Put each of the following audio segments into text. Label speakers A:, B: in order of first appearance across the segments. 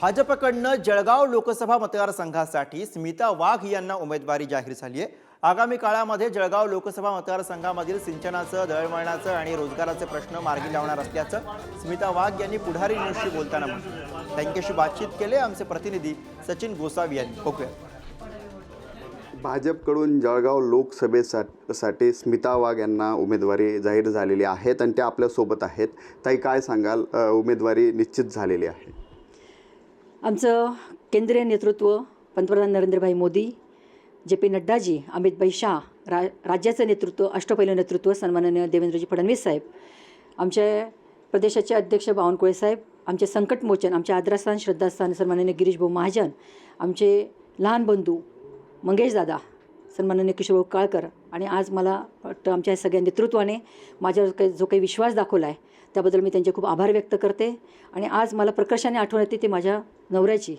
A: भाजपकडनं जळगाव लोकसभा मतदारसंघासाठी स्मिता वाघ यांना उमेदवारी जाहीर झाली आहे. आगामी काळामध्ये जळगाव लोकसभा मतदारसंघामधील सिंचनाचं दळणवळणाचं आणि रोजगाराचे प्रश्न मार्गी लावणार असल्याचं स्मिता वाघ यांनी पुढारी न्यूजशी बोलताना म्हटलं. त्यांच्याशी बातचीत केले आमचे प्रतिनिधी सचिन गोसावी यांनी. बघूया.
B: भाजपकडून जळगाव लोकसभेसाठी साठी स्मिता वाघ यांना उमेदवारी जाहीर झालेली आहेत आणि त्या आपल्यासोबत आहेत. ताई काय सांगाल? उमेदवारी निश्चित झालेली आहे.
C: आमचं केंद्रीय नेतृत्व पंतप्रधान नरेंद्रभाई मोदी जे पी नड्डाजी अमितभाई शाह रा राज्याचं नेतृत्व अष्टपैलू नेतृत्व सन्माननीय देवेंद्रजी फडणवीस साहेब आमचे प्रदेशाचे अध्यक्ष बावनकुळे साहेब आमचे संकटमोचन आमचे आदरास्थान श्रद्धास्थान सन्माननीय गिरीश भाऊ महाजन आमचे लहान बंधू मंगेश दादा सन्माननीय किशोरभाऊ काळकर आणि आज मला वाटतं आमच्या सगळ्या नेतृत्वाने माझ्यावर काही जो काही विश्वास दाखवला आहे त्याबद्दल मी त्यांचे खूप आभार व्यक्त करते. आणि आज मला प्रकर्षाने आठवण येते ती माझ्या नवऱ्याची.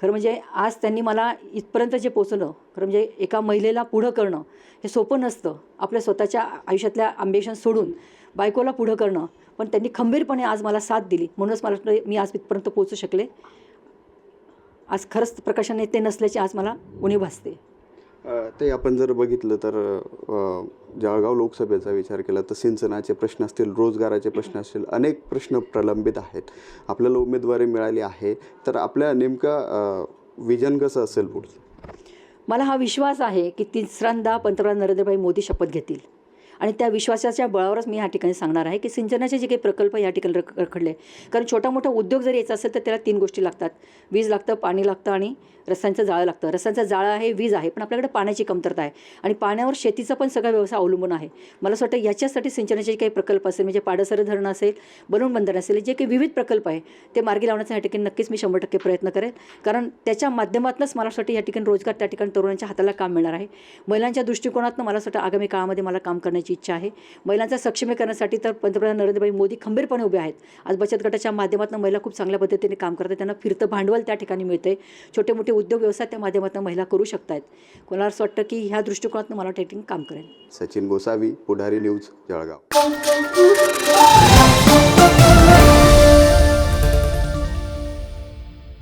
C: खरं म्हणजे आज त्यांनी मला इथपर्यंत जे पोचणं खरं म्हणजे एका महिलेला पुढं करणं हे सोपं नसतं. आपल्या स्वतःच्या आयुष्यातल्या आंबेशन सोडून बायकोला पुढं करणं पण त्यांनी खंबीरपणे आज मला साथ दिली. म्हणूनच मला वाटतं मी आज इथपर्यंत पोचू शकले. आज खरंच प्रकाशाने ते नसल्याची आज मला उणीव भासते.
B: ते आपण जर बघितलं तर जळगाव लोकसभेचा विचार केला तर सिंचनाचे प्रश्न असतील रोजगाराचे प्रश्न असतील अनेक प्रश्न प्रलंबित आहेत. आपल्याला उमेदवारी मिळाली आहे तर आपल्या नेमकं विजन कसं असेल पुढचं?
C: मला हा विश्वास आहे की तिसऱ्यांदा पंतप्रधान नरेंद्रभाई मोदी शपथ घेतील. आणि त्या विश्वासाच्या बळावरच मी या ठिकाणी सांगणार आहे की सिंचनाचे जे काही प्रकल्प या ठिकाणी रख रखडले. कारण छोटा मोठा उद्योग जरी यायचा असेल तर त्याला तीन गोष्टी लागतात. वीज लागतं पाणी लागतं आणि रस्त्यांचं जाळं लागतं. रस्त्यांचं जाळं आहे वीज आहे पण आपल्याकडे पाण्याची कमतरता आहे. आणि पाण्यावर शेतीचा पण सगळा व्यवसाय अवलंबून आहे. मला असं वाटतं याच्यासाठी सिंचनाचे जे काही प्रकल्प असेल म्हणजे पाडसर धरणं असेल बनवून बंदर असेल जे काही विविध प्रकल्प आहे ते मार्गी लावण्याचा या ठिकाणी नक्कीच मी शंभर टक्के प्रयत्न करेन कारण त्याच्या माध्यमातूनच मला असं वाटतं या ठिकाणी रोजगार त्या ठिकाणी तरुणांच्या हाताला काम मिळणार आहे. महिलांच्या दृष्टिकोनातून मला असं वाटतं आगामी काळामध्ये मला काम करण्याची इच्छा आहे. महिलांचा सक्षमीकरणासाठी तर पंतप्रधान नरेंद्रभाई मोदी खंबीरपणे उभे आहेत. आज बचत गटाच्या माध्यमातून महिला खूप चांगल्या पद्धतीने काम करतात. त्यांना फिरतं भांडवल त्या ठिकाणी मिळते छोटे मोठे उद्योग व्यवसाय त्या माध्यमातून महिला करू शकतात कोणाला असं वाटतं की ह्या दृष्टिकोनातून मला त्या काम करेन
B: सचिन गोसावी पुढारी न्यूज जळगाव.